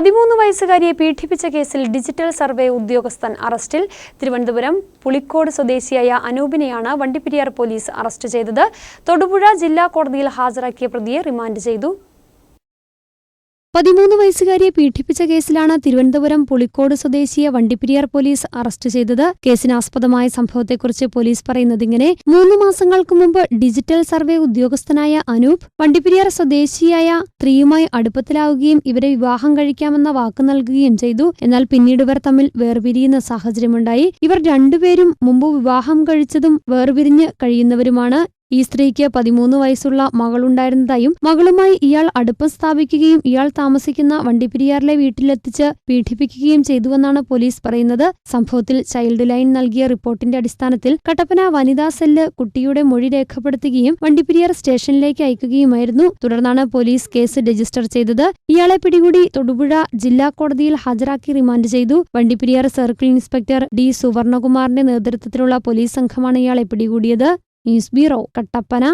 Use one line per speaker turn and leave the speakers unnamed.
പതിമൂന്ന് വയസ്സുകാരിയെ പീഡിപ്പിച്ച കേസിൽ ഡിജിറ്റൽ സർവേ ഉദ്യോഗസ്ഥൻ അറസ്റ്റിൽ. തിരുവനന്തപുരം പുളിക്കോട് സ്വദേശിയായ അനൂപിനെയാണ് വണ്ടിപ്പെരിയാർ പോലീസ് അറസ്റ്റ് ചെയ്തത്. തൊടുപുഴ ജില്ലാ കോടതിയിൽ ഹാജരാക്കിയ പ്രതിയെ റിമാൻഡ് ചെയ്തു. പതിമൂന്ന് വയസ്സുകാരിയെ പീഡിപ്പിച്ച കേസിലാണ് തിരുവനന്തപുരം പുളിക്കോട് സ്വദേശിയെ വണ്ടിപ്പെരിയാർ പോലീസ് അറസ്റ്റ് ചെയ്തത്. കേസിനാസ്പദമായ സംഭവത്തെക്കുറിച്ച് പോലീസ് പറയുന്നതിങ്ങനെ മൂന്ന് മാസങ്ങൾക്ക് മുമ്പ് ഡിജിറ്റൽ സർവേ ഉദ്യോഗസ്ഥനായ അനൂപ് വണ്ടിപ്പെരിയാർ സ്വദേശിയായ സ്ത്രീയുമായി അടുപ്പത്തിലാവുകയും ഇവരെ വിവാഹം കഴിക്കാമെന്ന വാക്ക് നൽകുകയും ചെയ്തു. എന്നാൽ പിന്നീട് ഇവർ തമ്മിൽ വേർപിരിയുന്ന സാഹചര്യമുണ്ടായി. ഇവർ രണ്ടുപേരും മുമ്പ് വിവാഹം കഴിച്ചതും വേർപിരിഞ്ഞ് കഴിയുന്നവരുമാണ്. ഈ സ്ത്രീക്ക് പതിമൂന്ന് വയസ്സുള്ള മകളുണ്ടായിരുന്നതായും മകളുമായി ഇയാൾ അടുപ്പം സ്ഥാപിക്കുകയും ഇയാൾ താമസിക്കുന്ന വണ്ടിപ്പെരിയാറിലെ വീട്ടിലെത്തിച്ച് പീഡിപ്പിക്കുകയും ചെയ്തുവെന്നാണ് പോലീസ് പറയുന്നത്. സംഭവത്തിൽ ചൈൽഡ് ലൈൻ നൽകിയ റിപ്പോർട്ടിന്റെ അടിസ്ഥാനത്തിൽ കട്ടപ്പന വനിതാ സെല്ല് കുട്ടിയുടെ മൊഴി രേഖപ്പെടുത്തുകയും വണ്ടിപ്പെരിയാർ സ്റ്റേഷനിലേക്ക് അയക്കുകയുമായിരുന്നു. തുടർന്നാണ് പോലീസ് കേസ് രജിസ്റ്റർ ചെയ്തത്. ഇയാളെ പിടികൂടി തൊടുപുഴ ജില്ലാ കോടതിയിൽ ഹാജരാക്കി റിമാൻഡ് ചെയ്തു. വണ്ടിപ്പെരിയാർ സർക്കിൾ ഇൻസ്പെക്ടർ ഡി സുവർണകുമാറിന്റെ നേതൃത്വത്തിലുള്ള പോലീസ് സംഘമാണ് ഇയാളെ പിടികൂടിയത്. News bureau Kattappana